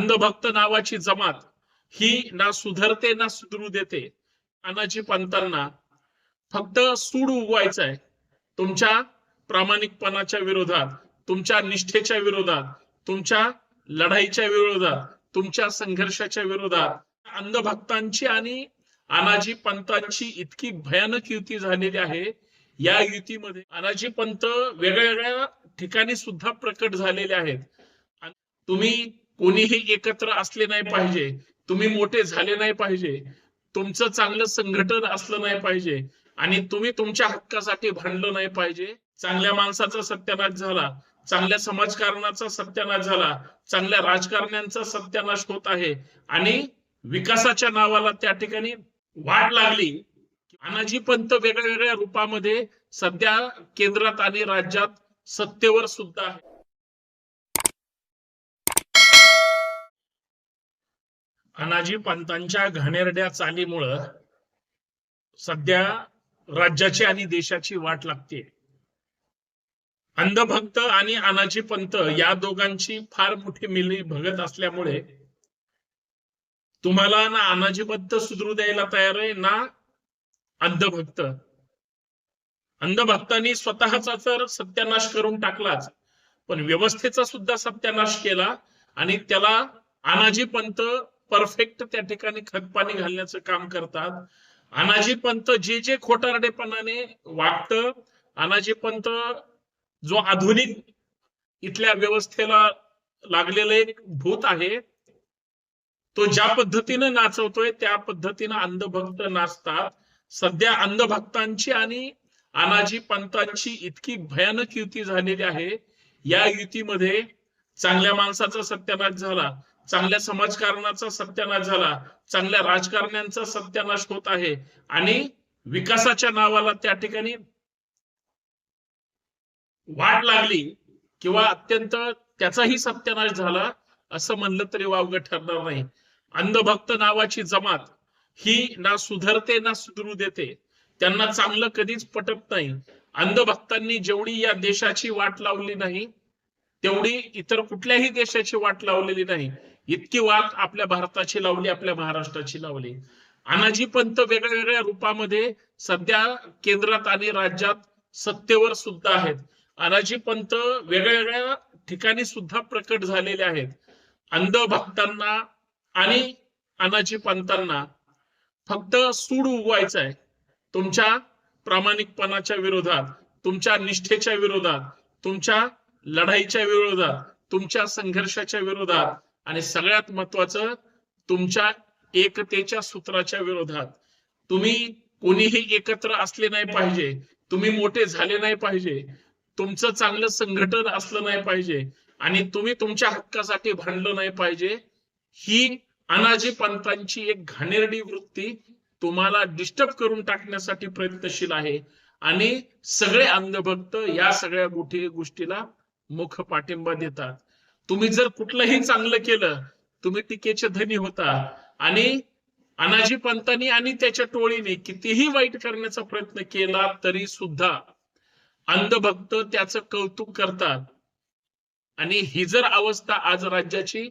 अंधभक्त नावाची जमात ही ना सुधरते ना सुधरू देते. अनाजी पंतांना फक्त सूड उगवायचं आहे तुमच्या प्रामाणिकपणाच्या विरोधात तुमच्या निष्ठेच्या विरोधात तुमच्या लढाईच्या विरोधात तुमच्या संघर्षाच्या विरोधात अंधभक्तांची आणि अनाजी पंतांची इतकी भयानक युती झालेली आहे. या युतीमध्ये अनाजी पंत वेगवेगळ्या ठिकाणी सुद्धा प्रकट झालेले आहेत. तुम्ही कोणीही एकत्र असले नाही पाहिजे. तुम्ही मोठे झाले नाही पाहिजे. तुमचं चांगलं संघटन असलं नाही पाहिजे. आणि तुम्ही तुमच्या हक्कासाठी भांडलं नाही पाहिजे. चांगल्या माणसाचा सत्यानाश झाला. चांगल्या समाजकारणाचा सत्यानाश झाला. चांगल्या राजकारण्यांचा सत्यानाश होत आहे. आणि विकासाच्या नावाला त्या ठिकाणी वाट लागली. अनाजी पंत वेगळ्या वेगळ्या रूपामध्ये सध्या केंद्रात आणि राज्यात सत्तेवर सुद्धा आहे. अनाजी पंतांच्या घाणेरड्या चालीमुळं सध्या राज्याची आणि देशाची वाट लागते. अंधभक्त आणि अनाजी पंत या दोघांची फार मोठी मिली भगत असल्यामुळे तुम्हाला ना अनाजीबद्ध सुधरू द्यायला तयार आहे ना अंधभक्त. अंधभक्तांनी स्वतःचा तर सत्यानाश करून टाकलाच पण व्यवस्थेचा सुद्धा सत्यानाश केला आणि त्याला अनाजी पंत परफेक्ट त्या ठिकाणी खतपाणी घालण्याचं काम करतात. अनाजी पंत जे जे खोटारडेपणाने वागतं अनाजी पंत जो आधुनिक इथल्या व्यवस्थेला लागलेलं एक भूत आहे तो ज्या पद्धतीनं नाचवतोय त्या पद्धतीनं अंधभक्त नाचतात. सध्या अंधभक्तांची आणि अनाजी पंतांची इतकी भयानक युती झालेली आहे. या युतीमध्ये चांगल्या माणसाचा सत्यानाश झाला. चांगल्या समाजकारणाचा सत्यानाश झाला चांगल्या राजकारण्यांचा सत्यानाश होत आहे आणि विकासाच्या नावाला त्या ठिकाणी वाट लागली किंवा अत्यंत त्याचाही सत्यानाश झाला असं म्हणलं तरी वावग ठरणार नाही. अंधभक्त नावाची जमात ही ना सुधरते ना सुधरू देते. त्यांना चांगलं कधीच पटत नाही. अंधभक्तांनी जेवढी या देशाची वाट लावली नाही तेवढी इतर कुठल्याही देशाची वाट लावलेली नाही. इतकी वाट आपल्या भारताची लावली आपल्या महाराष्ट्राची लावली. अनाजी पंत वेगळ्या वेगळ्या रूपामध्ये सध्या केंद्रात आणि राज्यात सत्तेवर सुद्धा आहेत. अनाजी पंत वेगळ्या वेगळ्या ठिकाणी सुद्धा प्रकट झालेले आहेत. अंधभक्तांना आणि अनाजी पंतांना फक्त सूड उगवायचं आहे तुमच्या प्रामाणिकपणाच्या विरोधात तुमच्या निष्ठेच्या विरोधात तुमच्या लढाईच्या विरोधात तुमच्या संघर्षाच्या विरोधात आणि सगळ्यात महत्वाचं तुमच्या एकतेच्या सूत्राच्या विरोधात. तुम्ही कोणीही एकत्र असले नाही पाहिजे. तुम्ही मोठे झाले नाही पाहिजे. तुमचं चांगलं संघटन असलं नाही पाहिजे. आणि तुम्ही तुमच्या हक्कासाठी भांडलं नाही पाहिजे. ही अनाजी पंतांची एक घाणेरडी वृत्ती तुम्हाला डिस्टर्ब करून टाकण्यासाठी प्रयत्नशील आहे. आणि सगळे अंधभक्त या सगळ्या गोष्टी गोष्टीला मुख पाठिंबा देतात. तुम्ही जर कुठलंही चांगलं केलं तुम्ही टीकेचे धनी होता. आणि अनाजी पंतांनी आणि त्याच्या टोळीने कितीही वाईट करण्याचा प्रयत्न केला तरी सुद्धा अंधभक्त त्याचं कौतुक करतात. आणि ही जर अवस्था आज राज्याची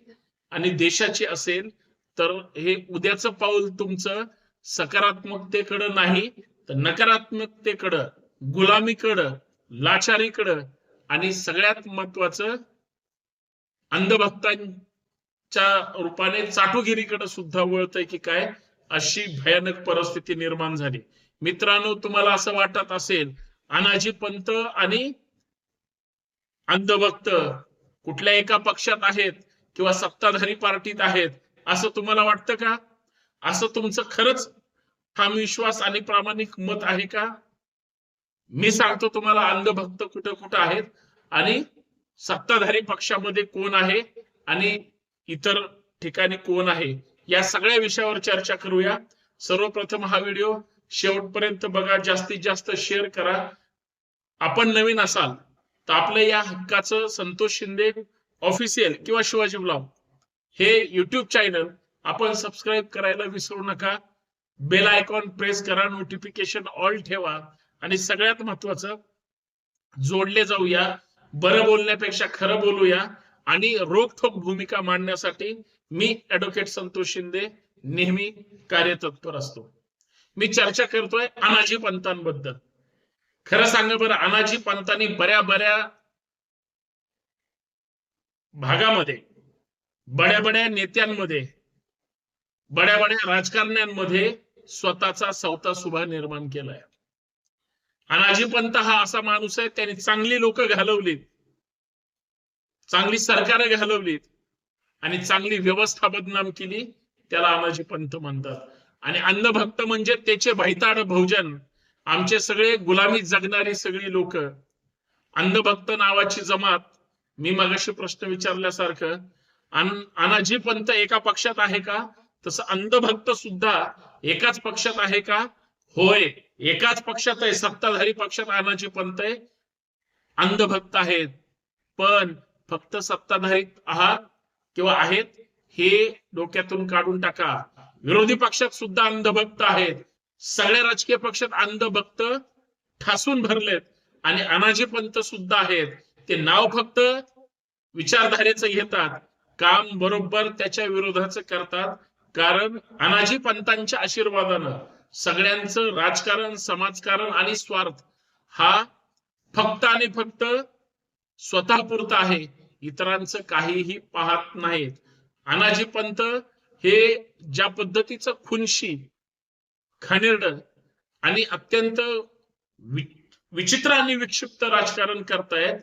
आणि देशाची असेल तर हे उद्याचं पाऊल तुमचं सकारात्मकतेकडं नाही तर नकारात्मकतेकडं गुलामीकडं लाचारीकडं आणि सगळ्यात महत्वाचं अंधभक्तांच्या रूपाने चाटुगिरीकडे सुद्धा वळतय की काय? अशी भयानक परिस्थिती निर्माण झाली. मित्रांनो तुम्हाला असं वाटत असेल अनाजी पंत आणि अंधभक्त कुठल्या एका पक्षात आहेत किंवा सत्ताधारी पार्टीत आहेत असं तुम्हाला वाटतं का? असं तुमचं खरंच ठाम विश्वास आणि प्रामाणिक मत आहे का? मी सांगतो तुम्हाला अंधभक्त कुठं कुठं आहेत आणि सत्ताधारी पक्षामध्ये कोण आहे आणि इतर ठिकाणी कोण आहे या सगळ्या विषयावर चर्चा करूया. सर्वप्रथम हा व्हिडिओ शेवटपर्यंत बघा जास्तीत जास्त शेअर करा. आपण नवीन असाल तर आपलं या हक्काचं संतोष शिंदे ऑफिशियल किंवा शिवाजी ब्लॉग हे युट्यूब चॅनल आपण सबस्क्राईब करायला विसरू नका. बेल आयकॉन प्रेस करा नोटिफिकेशन ऑल ठेवा. आणि सगळ्यात महत्वाचं जोडले जाऊया. बरं बोलण्यापेक्षा खरं बोलूया. आणि रोखोक भूमिका मांडण्यासाठी मी ऍडव्होकेट संतोष शिंदे नेहमी कार्यतत्पर असतो. मी चर्चा करतोय अनाजी पंतांबद्दल. खरं सांगा बरं अनाजी पंतांनी बऱ्या बऱ्या भागामध्ये बड्या बड्या नेत्यांमध्ये बड्या बड्या राजकारण्यांमध्ये स्वतःचा सवता सुभा निर्माण केलाय. अनाजी पंत हा असा माणूस आहे त्याने चांगली लोक घालवलीत. चांगली सरकार घालवलीत. आणि चांगली व्यवस्था बदनाम केली त्याला अनाजी पंत म्हणतात. आणि अन्नभक्त म्हणजे त्याचे भैताड भोजन आमचे सगळे गुलामी जगणारी सगळी लोक. अंधभक्त नावाची जमात मी मगाशी प्रश्न विचारल्यासारखं अन- अनाजी पंत एका पक्षात आहे का? तसं अंधभक्त सुद्धा एकाच पक्षात आहे का? होय एकाच पक्षात आहे सत्ताधारी पक्षात अनाजी पंत आहे. अंधभक्त आहेत. पण फक्त सत्ताधारी आहात किंवा आहेत हे डोक्यातून काढून टाका. विरोधी पक्षात सुद्धा अंधभक्त आहेत. सगळ्या राजकीय पक्षात अंधभक्त ठासून भरलेत. आणि अनाजी पंत सुद्धा आहेत. ते नाव फक्त विचारधारेचं घेतात काम बरोबर त्याच्या विरोधाचं करतात. कारण अनाजी पंतांच्या आशीर्वादानं. सगळ्यांचं राजकारण समाजकारण आणि स्वार्थ हा फक्त आणि फक्त स्वतःपुरता आहे. इतरांचं काहीही पाहत नाहीत. अनाजी पंत हे ज्या पद्धतीचं खुनशी घाणेरड आणि अत्यंत विचित्र आणि विक्षिप्त राजकारण करतायत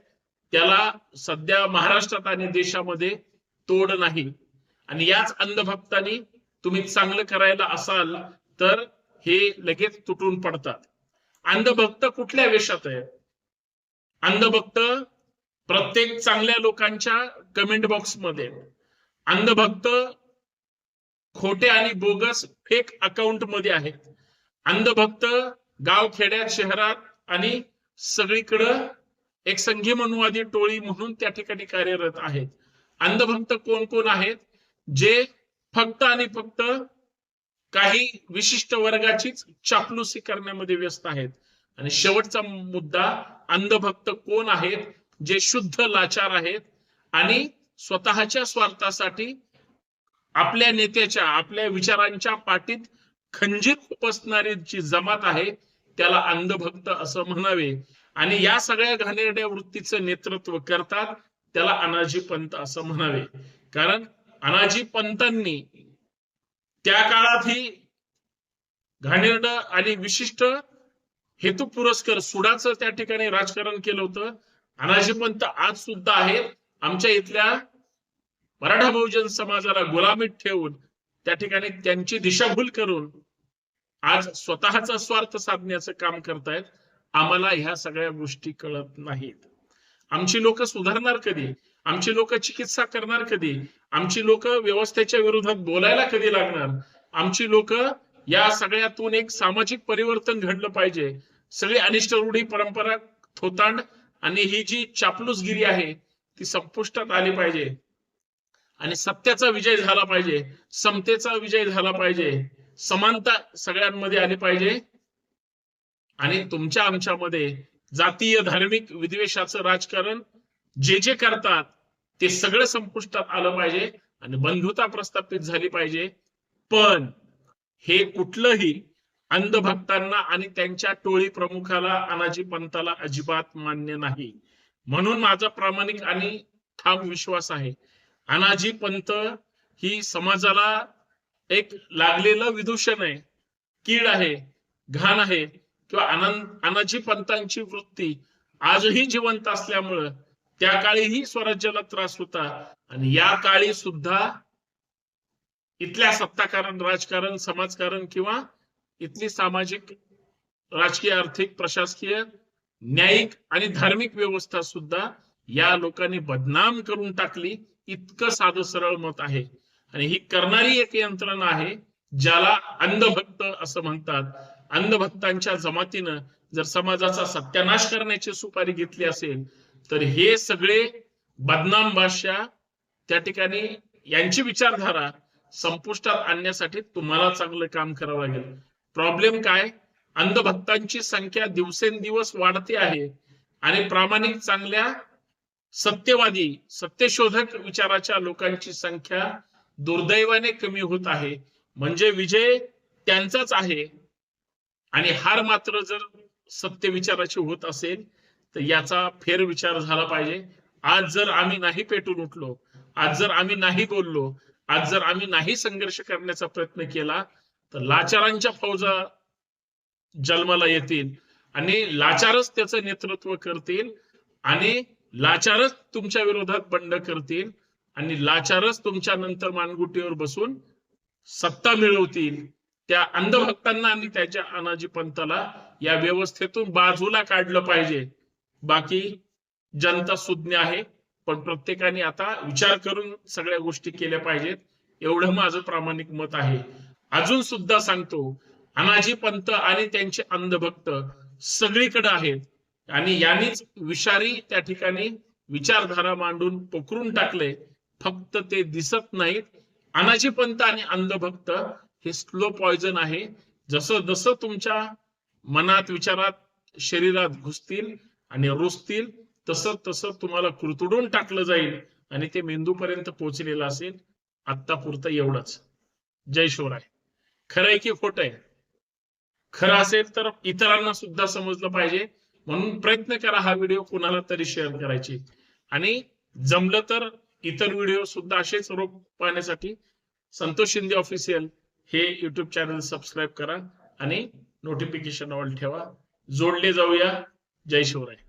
त्याला सध्या महाराष्ट्रात आणि देशामध्ये तोड नाही. आणि याच अंधभक्तांनी तुम्ही चांगलं करायला असाल तर हे लगेच तुटून पडतात. अंधभक्त कुठल्या वेशात आहे? अंधभक्त प्रत्येक चांगल्या लोकांच्या कमेंट बॉक्समध्ये. अंधभक्त खोटे आणि बोगस फेक अकाउंटमध्ये आहेत. अंधभक्त गाव खेड्यात शहरात आणि सगळीकडं एक संघी मनुवादी टोळी म्हणून त्या ठिकाणी कार्यरत आहेत. अंधभक्त कोण कोण आहेत? जे फक्त आणि फक्त काही विशिष्ट वर्गाचीच चापलुसी करण्यामध्ये व्यस्त आहेत. आणि शेवटचा मुद्दा अंधभक्त कोण आहेत? जे शुद्ध लाचार आहेत. आणि स्वतःच्या स्वार्थासाठी आपल्या नेत्याच्या आपल्या विचारांच्या पाठीत खंजीर खुपसणारी जी जमात आहे त्याला अंधभक्त असं म्हणावे. आणि या सगळ्या घाणेरड्या वृत्तीचं नेतृत्व करतात त्याला अनाजी पंत असं म्हणावे. कारण अनाजी पंतांनी त्या काळात ही घाणेरड आणि विशिष्ट हेतू पुरस्कार सुडाचं त्या ठिकाणी राजकारण केलं होतं. अनाजी पंत आज सुद्धा आहेत. आमच्या इथल्या मराठा बहुजन समाजाला गुलामीत ठेवून त्या ठिकाणी त्यांची दिशाभूल करून आज स्वतःचा स्वार्थ साधण्याचं काम करतायत. आम्हाला ह्या सगळ्या गोष्टी कळत नाहीत. आमची लोक सुधारणार कधी? आमची लोक चिकित्सा करणार कधी? आमची लोक व्यवस्थेच्या विरोधात बोलायला कधी लागणार? आमची लोक या सगळ्यातून एक सामाजिक परिवर्तन घडलं पाहिजे. सगळी अनिष्ट रूढी परंपरा थोतांड आणि ही जी चापलूसगिरी आहे ती संपुष्टात आली पाहिजे. आणि सत्याचा विजय झाला पाहिजे. समतेचा विजय झाला पाहिजे. समानता सगळ्यांमध्ये आली पाहिजे. आणि तुमच्या आमच्यामध्ये जातीय धार्मिक विद्वेषाचं राजकारण जे जे करतात ते सगळं संपुष्टात आलं पाहिजे आणि बंधुता प्रस्थापित झाली पाहिजे. पण हे कुठलंही अंधभक्तांना आणि त्यांच्या टोळी प्रमुखाला अनाजी पंताला अजिबात मान्य नाही. म्हणून माझा प्रामाणिक आणि ठाम विश्वास आहे. अनाजी पंत ही समाजाला एक लागलेलं विदूषण आहे. कीड आहे घाण आहे किंवा अनाजी पंतांची वृत्ती आजही जिवंत असल्यामुळं त्या काळीही स्वराज्याला त्रास होता. आणि या काळी सुद्धा इथल्या सत्ताकारण राजकारण समाजकारण किंवा इथली सामाजिक राजकीय आर्थिक प्रशासकीय न्यायिक आणि धार्मिक व्यवस्था सुद्धा या लोकांनी बदनाम करून टाकली. इतकं साधं सरळ मत आहे. आणि ही करणारी एक यंत्रणा आहे ज्याला अंधभक्त असं म्हणतात. अंधभक्तांच्या जमातीनं जर समाजाचा सत्यानाश करण्याची सुपारी घेतली असेल तर हे सगळे बदनाम भाषा त्या ठिकाणी यांची विचारधारा संपुष्टात आणण्यासाठी तुम्हाला चांगलं काम करावं लागेल. प्रॉब्लेम काय? अंधभक्तांची संख्या दिवसेंदिवस वाढते आहे आणि प्रामाणिक चांगल्या सत्यवादी सत्यशोधक विचाराच्या लोकांची संख्या दुर्दैवाने कमी होत आहे. म्हणजे विजय त्यांचाच आहे आणि हार मात्र जर सत्य विचाराची होत असेल तर याचा फेरविचार झाला पाहिजे. आज जर आम्ही नाही पेटून उठलो आज जर आम्ही नाही बोललो आज जर आम्ही नाही संघर्ष करण्याचा प्रयत्न केला तर लाचारांच्या फौजा जन्माला येतील आणि लाचारच त्याचं नेतृत्व करतील आणि लाचारच तुमच्या विरोधात बंड करतील आणि लाचारच तुमच्या नंतर मानगुटीवर बसून सत्ता मिळवतील. त्या अंधभक्तांना आणि त्याच्या अनाजी पंथाला या व्यवस्थेतून बाजूला काढलं पाहिजे. बाकी जनता सुज्ञ आहे पण प्रत्येकाने आता विचार करून सगळ्या गोष्टी केल्या पाहिजेत. एवढं माझं प्रामाणिक मत आहे. अजून सुद्धा सांगतो अनाजी पंत आणि त्यांचे अंधभक्त सगळीकडे आहेत. आणि यांनीच विषारी त्या ठिकाणी विचारधारा मांडून पोखरून टाकले. फक्त ते दिसत नाहीत. अनाजी पंत आणि अंधभक्त हे स्लो पॉयझन आहे. जसं जसं तुमच्या मनात विचारात शरीरात घुसतील आणि रुजतील तसं तसं तुम्हाला कुरतुडून टाकलं जाईल आणि ते मेंदूपर्यंत पोहोचलेलं असेल आत्तापुरतं एवढंच. जय शिवराय. खरं आहे की खोट आहे? खरं असेल तर इतरांना सुद्धा समजलं पाहिजे. म्हणून प्रयत्न करा हा व्हिडिओ कुणाला तरी शेअर करायची. आणि जमलं तर इतर व्हिडिओ सुद्धा असेच रोग पाहण्यासाठी संतोष शिंदे ऑफिशियल हे युट्यूब चॅनल सबस्क्राईब करा आणि नोटिफिकेशन ऑल ठेवा. जोडले जाऊया. जय शिवराय